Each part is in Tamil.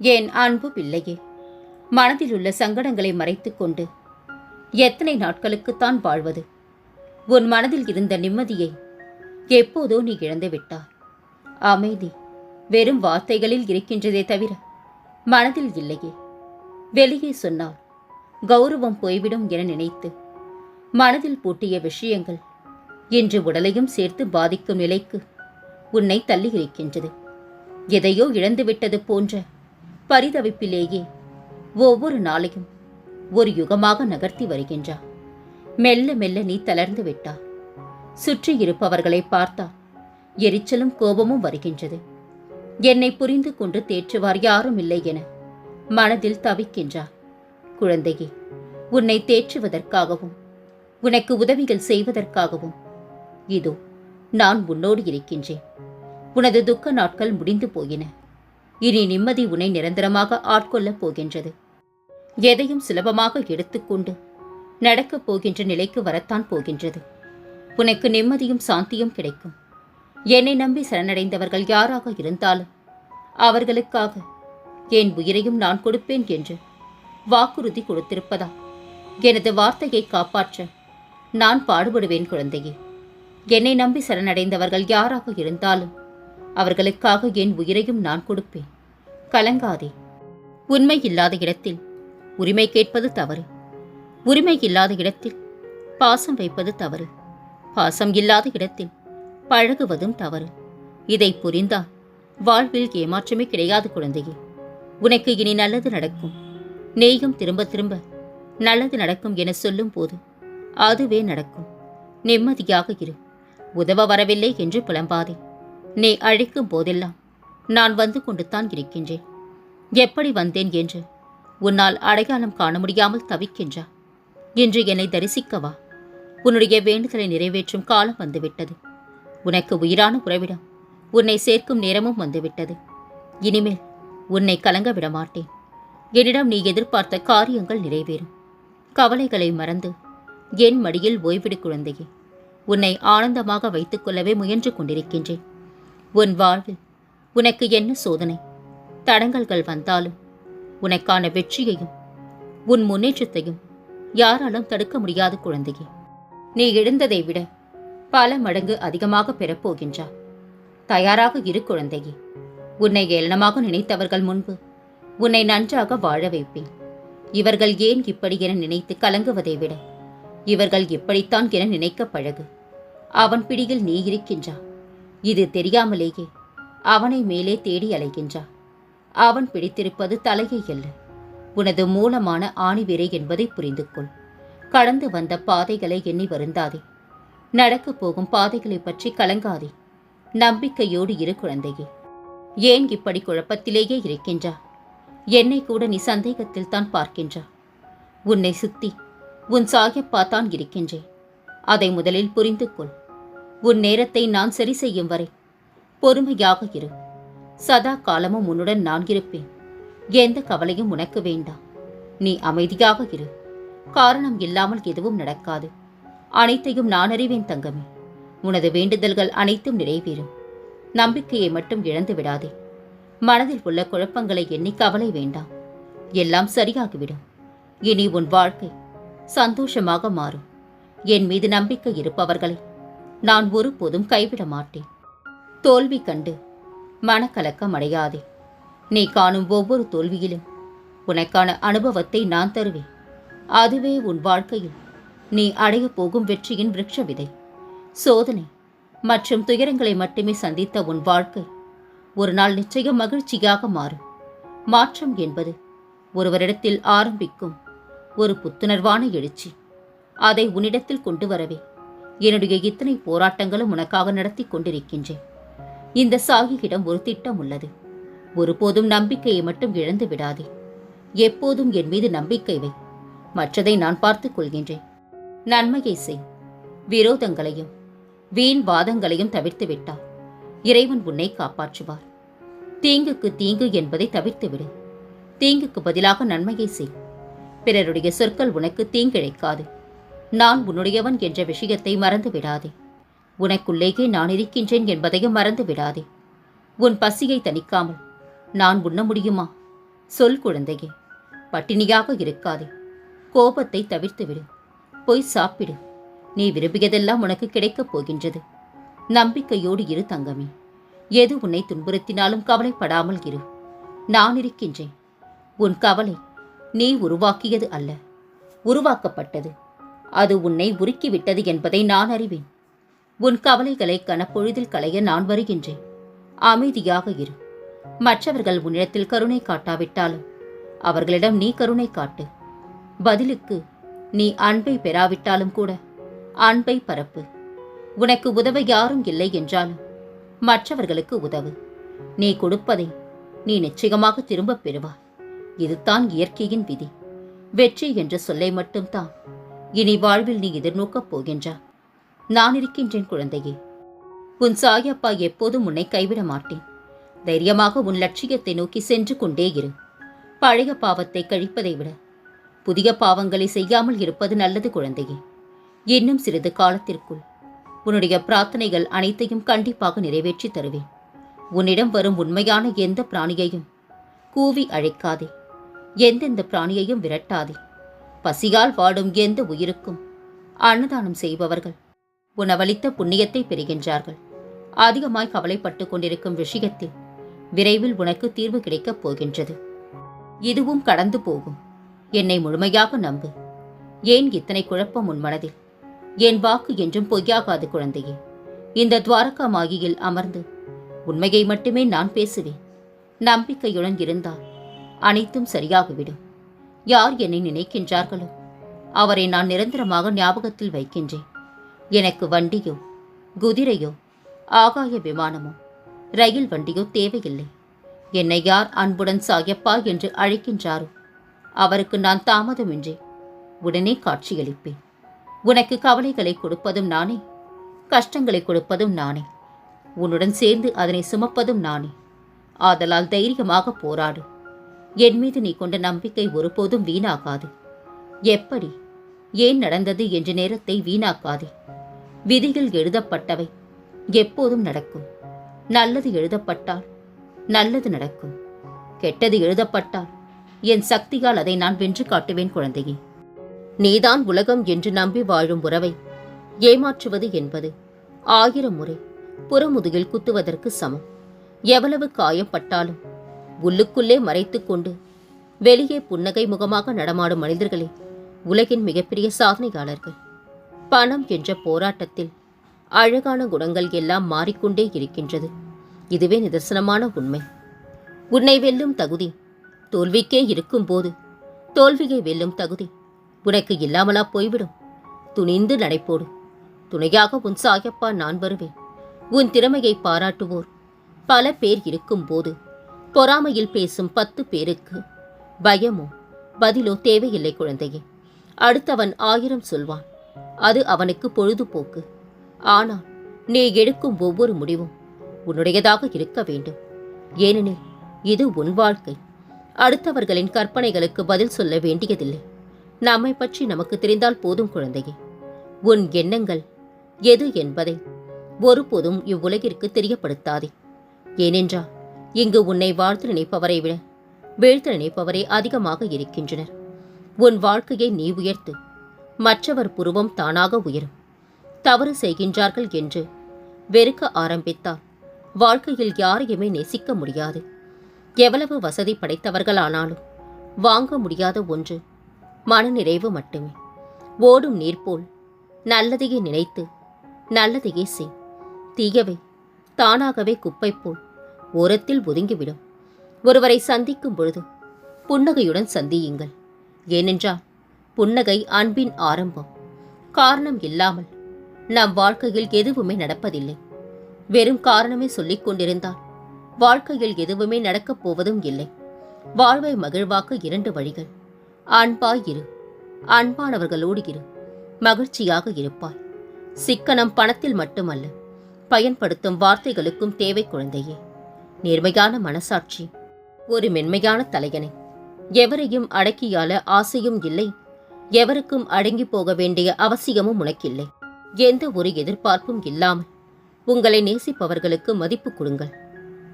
என் அன்பு பிள்ளையே? மனதில் உள்ள சங்கடங்களை மறைத்துக்கொண்டு எத்தனை நாட்களுக்குத்தான் வாழ்வது? உன் மனதில் இருந்த நிம்மதியை எப்போதோ நீ இழந்து விட்டாய். அமைதி வெறும் வார்த்தைகளில் இருக்கின்றதே தவிர மனதில் இல்லையே. வெளியே சொன்னால் கௌரவம் போய்விடும் என நினைத்து மனதில் பூட்டிய விஷயங்கள் இன்று உடலையும் சேர்த்து பாதிக்கும் நிலைக்கு உன்னை தள்ளி இருக்கின்றது எதையோ இழந்துவிட்டது போன்ற பரிதவிப்பிலேயே. ஒவ்வொரு நாளையும் ஒரு யுகமாக நகர்த்தி வருகின்றார் மெல்ல மெல்ல நீ தளர்ந்து விட்டார் சுற்றி இருப்பவர்களை பார்த்தா எரிச்சலும் கோபமும் வருகின்றது. என்னை புரிந்து கொண்டு தேற்றுவார் யாரும் இல்லை என மனதில் தவிக்கின்றார் குழந்தையே உன்னை தேற்றுவதற்காகவும் உனக்கு உதவிகள் செய்வதற்காகவும் இதோ நான் உன்னோடு இருக்கின்றேன். உனது துக்க நாட்கள் முடிந்து போயின. இனி நிம்மதி உன்னை நிரந்தரமாக ஆட்கொள்ளப் போகின்றது. எதையும் சுலபமாக எடுத்துக்கொண்டு நடக்கப் போகின்ற நிலைக்கு வரத்தான் போகின்றது. உனக்கு நிம்மதியும் சாந்தியும் கிடைக்கும். என்னை நம்பி சரணடைந்தவர்கள் யாராக இருந்தாலும் அவர்களுக்காக என் உயிரையும் நான் கொடுப்பேன் என்று வாக்குறுதி கொடுத்திருப்பதா? எனது வார்த்தையை காப்பாற்ற நான் பாடுபடுவேன் குழந்தையே. என்னை நம்பி சரணடைந்தவர்கள் யாராக இருந்தாலும் அவர்களுக்காக என் உயிரையும் நான் கொடுப்பேன். கலங்காதே. உண்மை இல்லாத இடத்தில் உரிமை கேட்பது தவறு. உரிமை இல்லாத இடத்தில் பாசம் வைப்பது தவறு. பாசம் இல்லாத இடத்தில் பழகுவதும் தவறு. இதை புரிந்தால் வாழ்வில் ஏமாற்றமே கிடையாது குழந்தையே. உனக்கு இனி நல்லது நடக்கும். நீயும் திரும்ப திரும்ப நல்லது நடக்கும் என சொல்லும் போது அதுவே நடக்கும். நிம்மதியாக இரு. உதவ வரவில்லை என்று புலம்பாதே. நீ அழைக்கும் போதெல்லாம் நான் வந்து கொண்டு தான் இருக்கின்றேன். எப்படி வந்தேன் என்று உன்னால் அடையாளம் காண முடியாமல் தவிக்கின்றா? இன்று என்னை தரிசிக்கவா? உன்னுடைய வேண்டுதலை நிறைவேற்றும் காலம் வந்துவிட்டது. உனக்கு உயிரான உறவிடம் உன்னை சேர்க்கும் நேரமும் வந்துவிட்டது. இனிமேல் உன்னை கலங்க விட மாட்டேன். என்னிடம் நீ எதிர்பார்த்த காரியங்கள் நிறைவேறும். கவலைகளை மறந்து என் மடியில் ஓய்விடு குழந்தையே. உன்னை ஆனந்தமாக வைத்துக்கொள்ளவே முயன்று கொண்டிருக்கின்றேன். உன் வாழ்வில் உனக்கு என்ன சோதனை? தடங்கல்கள் வந்தாலும் உனக்கான வெற்றியையும் உன் முன்னேற்றத்தையும் யாராலும் தடுக்க முடியாத குழந்தையே. நீ எழுந்ததை விட பல மடங்கு அதிகமாக பெறப்போகின்றா. தயாராக இரு குழந்தையே. உன்னை ஏளனமாக நினைத்தவர்கள் முன்பு உன்னை நன்றாக வாழ வைப்பேன். இவர்கள் ஏன் இப்படி என நினைத்து கலங்குவதை விட இவர்கள் இப்படித்தான் என நினைக்க பழகு. அவன் பிடியில் நீ இருக்கின்றா. இது தெரியாமலேயே அவனை மேலே தேடி அலைகின்றா. அவன் பிடித்திருப்பது தலையை அல்ல உனது மூலமான ஆணிவேரே என்பதை புரிந்து கொள் கடந்து வந்த பாதைகளை எண்ணி வருந்தாதே. நடக்கப் போகும் பாதைகளை பற்றி கலங்காதே. நம்பிக்கையோடு இரு குழந்தையே. ஏன் இப்படி குழப்பத்திலேயே இருக்கின்றா? என்னை கூட நீ சந்தேகத்தில் தான் பார்க்கின்றா. உன்னை சுத்தி உன் சாயப்பா தான் இருக்கின்றேன் அதை முதலில் புரிந்து கொள் உன் நேரத்தை நான் சரி செய்யும் வரை பொறுமையாக இரு. சதா காலமும் உன்னுடன் நான் இருப்பேன். எந்த கவலையும் உனக்கு வேண்டாம். நீ அமைதியாக இரு. காரணம் இல்லாமல் எதுவும் நடக்காது. அனைத்தையும் நான் அறிவேன் தங்கமே. உனது வேண்டுதல்கள் அனைத்தும் நிறைவேறும். நம்பிக்கையை மட்டும் இழந்து விடாதே. மனதில் உள்ள குழப்பங்களை எண்ணி கவலை வேண்டாம். எல்லாம் சரியாகிவிடும். இனி உன் வாழ்க்கை சந்தோஷமாக மாறும். என் மீது நம்பிக்கை இருப்பவர்களை நான் ஒருபோதும் கைவிட மாட்டேன். தோல்வி கண்டு மனக்கலக்கம் அடையாதே. நீ காணும் ஒவ்வொரு தோல்வியிலும் உனக்கான அனுபவத்தை நான் தருவேன். அதுவே உன் வாழ்க்கையில் நீ அடையப் போகும் வெற்றியின் விருட்ச விதை சோதனை மற்றும் துயரங்களை மட்டுமே சந்தித்த உன் வாழ்க்கை ஒரு நாள் நிச்சயம் மகிழ்ச்சியாக மாறும். மாற்றம் என்பது ஒருவரிடத்தில் ஆரம்பிக்கும் ஒரு புத்துணர்வான எழுச்சி. அதை உன்னிடத்தில் கொண்டு வரவே. என்னுடைய இத்தனை போராட்டங்களும் உனக்காக நடத்தி கொண்டிருக்கின்றேன். இந்த சாகியிடம் ஒரு திட்டம் உள்ளது. ஒருபோதும் நம்பிக்கையை மட்டும் இழந்து விடாதே. எப்போதும் என் மீது நம்பிக்கை வை. மற்றதை நான் பார்த்துக் கொள்கின்றேன். நன்மையை செய். விரோதங்களையும் வீண் வாதங்களையும் தவிர்த்து விட்டார் இறைவன் உன்னை காப்பாற்றுவார். தீங்குக்கு தீங்கு என்பதை தவிர்த்துவிடு தீங்குக்கு பதிலாக நன்மையை செய். பிறருடைய சொற்கள் உனக்கு தீங்கிழைக்காது. நான் உன்னுடையவன் என்ற விஷயத்தை மறந்து விடாதே உனக்குள்ளேயே நான் இருக்கின்றேன் என்பதையும் மறந்து விடாதே உன் பசியை தணிக்காமல் நான் உண்ண முடியுமா? சொல் குழந்தையே பட்டினியாக இருக்காதே. கோபத்தை தவிர்த்துவிடு. போய் சாப்பிடு. நீ விரும்பியதெல்லாம் உனக்கு கிடைக்கப் போகின்றது. நம்பிக்கையோடு இரு தங்கமே. எது உன்னை துன்புறுத்தினாலும் கவலைப்படாமல் இரு. நான் இருக்கின்றேன். உன் கவலை நீ உருவாக்கியது அல்ல. உருவாக்கப்பட்டது. அது உன்னை உருக்கிவிட்டது என்பதை நான் அறிவேன். உன் கவலைகளை கனப்பொழுதில் களைய நான் வருகின்றேன். அமைதியாக இரு. மற்றவர்கள் உன்னிடத்தில் கருணை காட்டாவிட்டாலும் அவர்களிடம் நீ கருணை காட்டு. பதிலுக்கு நீ அன்பை பெறாவிட்டாலும் கூட அன்பை பரப்பு. உனக்கு உதவ யாரும் இல்லை என்றாலும் மற்றவர்களுக்கு உதவு. நீ கொடுப்பதை நீ நிச்சயமாக திரும்பப் பெறுவாய். இதுதான் இயற்கையின் விதி. வெற்றி என்ற சொல்லை மட்டும்தான். இனி வாழ்வில் நீ எதிர்நோக்கப் போகின்றா. நான் இருக்கின்றேன் குழந்தையே. உன் சாயப்பா எப்போதும் உன்னை கைவிட மாட்டேன். தைரியமாக உன் லட்சியத்தை நோக்கி சென்று கொண்டே இரு. பழைய பாவத்தை கழிப்பதை விட புதிய பாவங்களை செய்யாமல் இருப்பது நல்லது குழந்தையே. இன்னும் சிறிது காலத்திற்குள் உன்னுடைய பிரார்த்தனைகள் அனைத்தையும் கண்டிப்பாக நிறைவேற்றி தருவேன். உன்னிடம் வரும் உண்மையான எந்த பிராணியையும் கூவி அழைக்காதே. எந்தெந்த பிராணியையும் விரட்டாதே. பசியால் வாடும் எந்த உயிருக்கும்? அன்னதானம் செய்பவர்கள். உணவளித்த புண்ணியத்தை பெறுகின்றார்கள். அதிகமாய் கவலைப்பட்டு கொண்டிருக்கும் விஷயத்தில் விரைவில் உனக்கு தீர்வு கிடைக்கப் போகின்றது. இதுவும் கடந்து போகும். என்னை முழுமையாக நம்பு. ஏன் இத்தனை குழப்பம் உன் மனதில்? என் வாக்கு என்றும் பொய்யாகாது குழந்தையே. இந்த துவாரகா மாகியில் அமர்ந்து உண்மையை மட்டுமே நான் பேசுவேன். நம்பிக்கையுடன் இருந்தால் அனைத்தும் சரியாகிவிடும். யார் என்னை நினைக்கின்றார்களோ? அவரை நான் நிரந்தரமாக ஞாபகத்தில் வைக்கின்றேன். எனக்கு வண்டியோ குதிரையோ ஆகாய விமானமோ ரயில் வண்டியோ தேவையில்லை. என்னை யார் அன்புடன் சாயப்பா என்று அழைக்கின்றாரோ அவருக்கு நான் தாமதமின்றி உடனே காட்சியளிப்பேன் உனக்கு கவலைகளை கொடுப்பதும் நானே கஷ்டங்களை கொடுப்பதும் நானே உன்னுடன் சேர்ந்து அதனை சுமப்பதும் நானே. ஆதலால் தைரியமாக போராடு. என் மீது நீ கொண்ட நம்பிக்கை ஒருபோதும் வீணாகாது. எப்படி? ஏன் நடந்தது என்ற நேரத்தை வீணாக்காதே. விதிகள் எழுதப்பட்டவை. எப்போதும் நடக்கும். நல்லது எழுதப்பட்டால் நல்லது நடக்கும். கெட்டது எழுதப்பட்டால் என் சக்தியால் அதை நான் வென்று காட்டுவேன் குழந்தையே. நீதான் உலகம் என்று நம்பி வாழும் உறவை ஏமாற்றுவது என்பது ஆயிரம் முறை புறமுதுகில் குத்துவதற்கு சமம். எவ்வளவு காயப்பட்டாலும் உள்ளுக்குள்ளே மறைத்துக் கொண்டு வெளியே புன்னகை முகமாக நடமாடும் மனிதர்களே உலகின் மிகப்பெரிய சாதனையாளர்கள். பணம் என்ற போராட்டத்தில் அழகான குணங்கள் எல்லாம் மாறிக்கொண்டே இருக்கின்றது. இதுவே நிதர்சனமான உண்மை. உன்னை வெல்லும் தகுதி தோல்விக்கே இருக்கும்போது தோல்வியை வெல்லும் தகுதி உனக்கு இல்லாமலா போய்விடும். துணிந்து நடைபோடு துணையாக உன் சாயப்பா நான் வருவேன். உன் திறமையை பாராட்டுவோர் பல பேர் இருக்கும்போது பொறாமையில் பேசும் பத்து பேருக்கு. பயமோ? பதிலோ தேவையில்லை குழந்தையே. அடுத்தவன் ஆயிரம் சொல்வான். அது அவனுக்கு பொழுதுபோக்கு. ஆனால் நீ எடுக்கும் ஒவ்வொரு முடிவும் உன்னுடையதாக இருக்க வேண்டும். ஏனெனில் இது உன் வாழ்க்கை. அடுத்தவர்களின் கற்பனைகளுக்கு பதில் சொல்ல வேண்டியதில்லை. நம்மை பற்றி நமக்கு தெரிந்தால் போதும் குழந்தையே. உன் எண்ணங்கள் எது என்பதை ஒருபோதும் இவ்வுலகிற்கு தெரியப்படுத்தாதே. ஏனென்றால் இங்கு உன்னை வாழ்த்து நினைப்பவரை விட வீழ்த்து நினைப்பவரே அதிகமாக இருக்கின்றனர். உன் வாழ்க்கையை நீ உயர்த்து மற்றவர் புருவம் தானாக உயரும். தவறு செய்கின்றார்கள் என்று வெறுக்க ஆரம்பித்தால் வாழ்க்கையில் யாரையுமே நேசிக்க முடியாது. எவ்வளவு வசதி படைத்தவர்களானாலும் வாங்க முடியாத ஒன்று மனநிறைவு மட்டுமே. ஓடும் நீர் போல் நல்லதையே நினைத்து நல்லதையே செய். தீயவை தானாகவே குப்பை போல் ஓரத்தில் ஒதுங்கிவிடும். ஒருவரை சந்திக்கும் பொழுது புன்னகையுடன் சந்தியுங்கள். ஏனென்றால் புன்னகை அன்பின் ஆரம்பம். காரணம் இல்லாமல் நம் வாழ்க்கையில் எதுவுமே நடப்பதில்லை. வெறும் காரணமே சொல்லிக் கொண்டிருந்தால் வாழ்க்கையில் எதுவுமே நடக்கப் போவதும் இல்லை. வாழ்வை மகிழ்வாக்க இரண்டு வழிகள். அன்பாய் இரு. அன்பானவர்களோடு இரு. மகிழ்ச்சியாக இருப்பாய். சிக்கனம் பணத்தில் மட்டுமல்ல பயன்படுத்தும் வார்த்தைகளுக்கும் தேவை குழந்தையே. நேர்மையான மனசாட்சி ஒரு மென்மையான தலையணை. எவரையும் அடக்கியால ஆசையும் இல்லை. எவருக்கும் அடங்கி போக வேண்டிய அவசியமும் உனக்கில்லை. எந்த ஒரு எதிர்பார்ப்பும் இல்லாமல் உங்களை நேசிப்பவர்களுக்கு மதிப்பு கொடுங்கள்.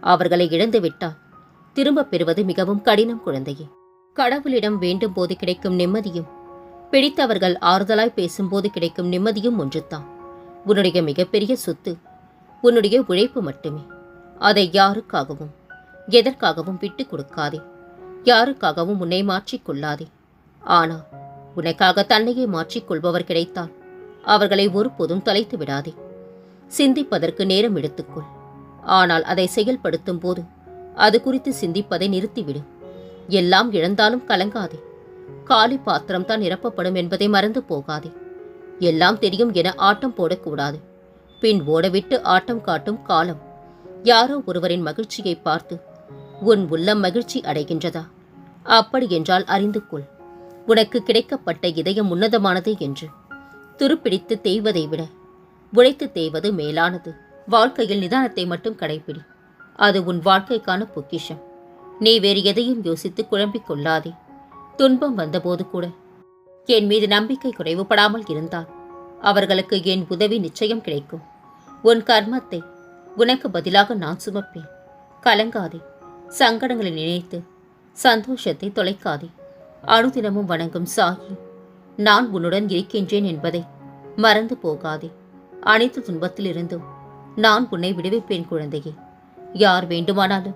அவர்களை இழந்துவிட்டால் திரும்பப் பெறுவது மிகவும் கடினம் குழந்தையே. கடவுளிடம் வேண்டும் போது கிடைக்கும் நிம்மதியும் பிடித்தவர்கள் ஆறுதலாய் பேசும்போது கிடைக்கும் நிம்மதியும் ஒன்றுதான். உன்னுடைய மிகப்பெரிய சொத்து உன்னுடைய உழைப்பு மட்டுமே. அதை யாருக்காகவும் எதற்காகவும் விட்டுக் கொடுக்காதே. யாருக்காகவும் உன்னை மாற்றிக் கொள்ளாதே. ஆனால் உனக்காக தன்னையே மாற்றிக் கொள்பவர் கிடைத்தால் அவர்களை ஒருபோதும் தொலைத்து விடாதே. சிந்திப்பதற்கு நேரம் எடுத்துக்கொள். ஆனால் அதை செயல்படுத்தும் போது அது குறித்து சிந்திப்பதை நிறுத்திவிடு. எல்லாம் இழந்தாலும் கலங்காதே. காலி பாத்திரம் தான் நிரப்பப்படும் என்பதை மறந்து போகாதே. எல்லாம் தெரியும் என ஆட்டம் போடக்கூடாது. பின் ஓடவிட்டு ஆட்டம் காட்டும் காலம். யாரோ ஒருவரின் மகிழ்ச்சியை பார்த்து உன் உள்ளம் மகிழ்ச்சி அடைகின்றதா? அப்படி என்றால் அறிந்து கொள். உனக்கு கிடைக்கப்பட்ட இதயம் உன்னதமானது என்று துருப்பிடித்து தேய்வதை விட உழைத்து தேய்வது மேலானது. வாழ்க்கையில் நிதானத்தை மட்டும் கடைப்பிடி. அது உன் வாழ்க்கைக்கான பொக்கிஷம். நீ வேறு எதையும் யோசித்து குழம்பிக் கொள்ளாதே. துன்பம் வந்தபோது கூட என் மீது நம்பிக்கை குறைவுபடாமல் இருந்தால் அவர்களுக்கு என் உதவி நிச்சயம் கிடைக்கும். உன் கர்மத்தை உனக்கு பதிலாக நான் சுமப்பேன். கலங்காதே. சங்கடங்களை நினைத்து சந்தோஷத்தை தொலைக்காதே. அனுதினமும் வணங்கும் சாகி நான் உன்னுடன் இருக்கின்றேன் என்பதை மறந்து போகாதே. அனைத்து துன்பத்திலிருந்தும் நான் உன்னை விடுவிப்பேன் குழந்தையே. யார் வேண்டுமானாலும்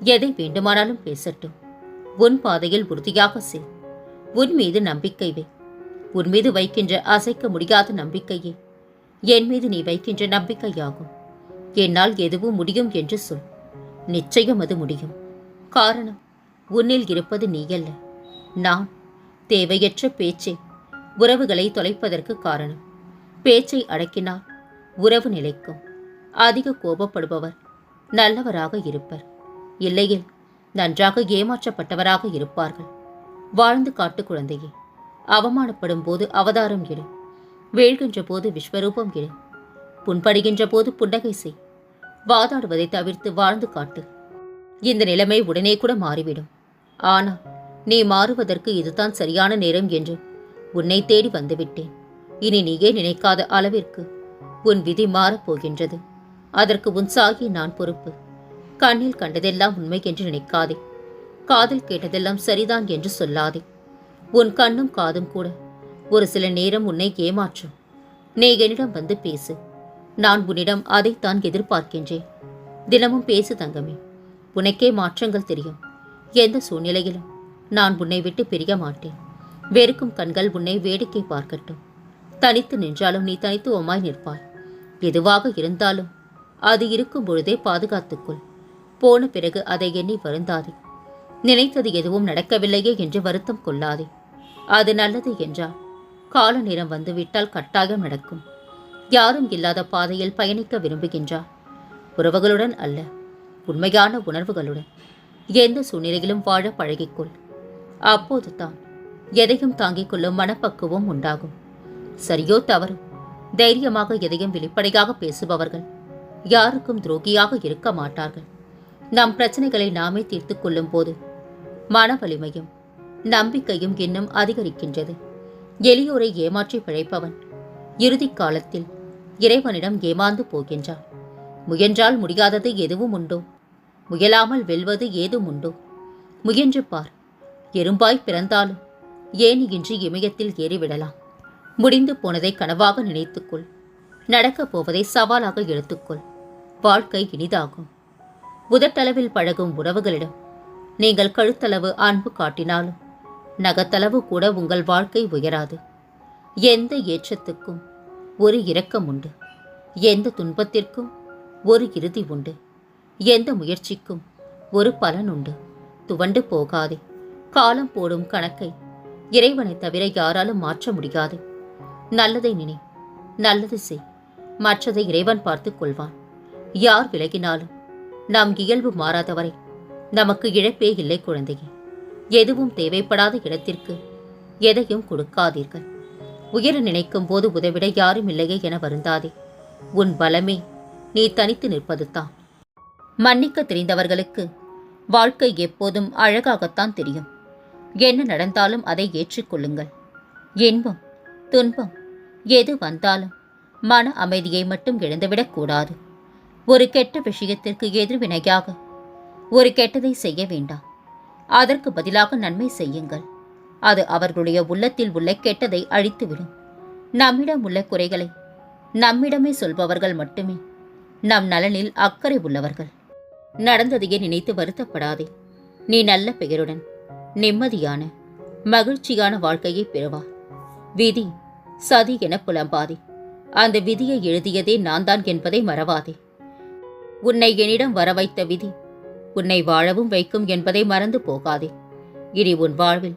எதை வேண்டுமானாலும் பேசட்டும். உன் பாதையில் உறுதியாக செல். உன் மீது நம்பிக்கை வை. உன் மீது வைக்கின்ற அசைக்க முடியாத நம்பிக்கையே என் மீது நீ வைக்கின்ற நம்பிக்கையாகும். என்னால் எதுவும் முடியும் என்று சொல். நிச்சயம் அது முடியும். காரணம் உன்னில் இருப்பது நீயல்ல. நான் தேவையற்ற பேச்சை உறவுகளை தொலைப்பதற்கு காரணம். பேச்சை அடக்கினால் உறவு நிலைக்கும். அதிக கோபப்படுபவர் நல்லவராக இருப்பர். இல்லையில் நன்றாக ஏமாற்றப்பட்டவராக இருப்பார்கள். வாழ்ந்து காட்டு குழந்தையே அவமானப்படும் போது அவதாரம் எடு வீழ்கின்ற போது விஸ்வரூபம் எடு புண்படுகின்ற போது புன்னகை செய். வாதாடுவதை தவிர்த்து வாழ்ந்து காட்டு. இந்த நிலைமை உடனே கூட மாறிவிடும். ஆனால் நீ மாறுவதற்கு இதுதான் சரியான நேரம் என்று உன்னை தேடி வந்துவிட்டேன். இனி நீயே நினைக்காத அளவிற்கு உன் விதி மாறப் போகின்றது. அதற்கு உன் சாகி நான் பொறுப்பு. கண்ணில் கண்டதெல்லாம் உண்மை என்று நினைக்காதே. காதில் கேட்டதெல்லாம் சரிதான் என்று சொல்லாதே. உன் கண்ணும் காதும் கூட ஒரு சில நேரம் உன்னை ஏமாற்றும். நீ என்னிடம் வந்து பேசு. நான் உன்னிடம் அதைத்தான் எதிர்பார்க்கின்றேன். தினமும் பேசு தங்கமே. உனக்கே மாற்றங்கள் தெரியும். எந்த சூழ்நிலையிலும் நான் உன்னை விட்டு பிரிய மாட்டேன். வெறுக்கும் கண்கள் உன்னை வேடிக்கை பார்க்கட்டும். தனித்து நின்றாலும் நீ தனித்துவமாய் நிற்பாய். எதுவாக இருந்தாலும் அது இருக்கும் பொழுதே பாதுகாத்துக்கொள். போன பிறகு அதை எண்ணி வருந்தாதே. நினைத்தது எதுவும் நடக்கவில்லையே என்று வருத்தம் கொள்ளாதே. அது நல்லது என்றால் கால நேரம் வந்துவிட்டால் கட்டாயம் நடக்கும். யாரும் இல்லாத பாதையில் பயணிக்க விரும்புகின்றார். உறவுகளுடன் அல்ல உண்மையான உணர்வுகளுடன். எந்த சூழ்நிலையிலும் வாழ பழகிக்கொள். அப்போது தான் எதையும் தாங்கிக் கொள்ளும் மனப்பக்குவம் உண்டாகும். சரியோ தவறு தைரியமாக எதையும் வெளிப்படையாக பேசுபவர்கள் யாருக்கும் துரோகியாக இருக்க மாட்டார்கள். நம் பிரச்சனைகளை நாமே தீர்த்துக் கொள்ளும் போது மன வலிமையும் நம்பிக்கையும் இன்னும் அதிகரிக்கின்றது. எளியோரை ஏமாற்றி பிழைப்பவன் இறுதி காலத்தில் இறைவனிடம் ஏமாந்து போகின்றான். முயன்றால் முடியாதது எதுவும் உண்டோ? முயலாமல் வெல்வது ஏதும் உண்டோ? முயன்று பார் எறும்பாய் பிறந்தாலும் ஏனியின்றி இமயத்தில் ஏறிவிடலாம். முடிந்து போனதை கனவாக நினைத்துக்கொள். நடக்கப் போவதை சவாலாக எடுத்துக்கொள். வாழ்க்கை இனிதாகும். உதட்டளவில் பழகும் உறவுகளிடம் நீங்கள் கழுத்தளவு அன்பு காட்டினாலும் நகத்தளவு கூட உங்கள் வாழ்க்கை உயராது. எந்த ஏற்றத்துக்கும் ஒரு இரக்கம் உண்டு. எந்த துன்பத்திற்கும் ஒரு இறுதி உண்டு. எந்த முயற்சிக்கும் ஒரு பலன் உண்டு. துவண்டு போகாதே. காலம் போடும் கணக்கை இறைவனை தவிர யாராலும் மாற்ற முடியாது. நல்லதை நினை நல்லது செய். மற்றதை இறைவன் பார்த்துக் கொள்வான். யார் விலகினாலும் நாம் இயல்பு மாறாதவரை. நமக்கு இழப்பே இல்லை குழந்தையே. எதுவும் தேவைப்படாத இடத்திற்கு எதையும் கொடுக்காதீர்கள். உயர நினைக்கும் போது உதவிட யாரும் இல்லையே என வருந்தாதே. உன் பலமே நீ தனித்து நிற்பது தான் மன்னிக்க தெரிந்தவர்களுக்கு வாழ்க்கை எப்போதும் அழகாகத்தான் தெரியும். என்ன நடந்தாலும் அதை ஏற்றுக்கொள்ளுங்கள். இன்பம் துன்பம் எது வந்தாலும் மன அமைதியை மட்டும் இழந்துவிடக்கூடாது ஒரு கெட்ட விஷயத்திற்கு எதிர்வினையாக ஒரு கெட்டதை செய்ய வேண்டாம். அதற்கு பதிலாக நன்மை செய்யுங்கள். அது அவர்களுடைய உள்ளத்தில் உள்ள கெட்டதை அழித்துவிடும். நம்மிடம் உள்ள குறைகளை நம்மிடமே சொல்பவர்கள் மட்டுமே. நம் நலனில் அக்கறை உள்ளவர்கள். நடந்ததையே நினைத்து வருத்தப்படாதே. நீ நல்ல பெயருடன் நிம்மதியான மகிழ்ச்சியான வாழ்க்கையை பெறுவா விதி சதி என புலம்பாதே. அந்த விதியை எழுதியதே நான் தான் என்பதை மறவாதே. உன்னை என்னிடம் வர வைத்த விதி உன்னை வாழவும் வைக்கும் என்பதை மறந்து போகாதே. இனி உன் வாழ்வில்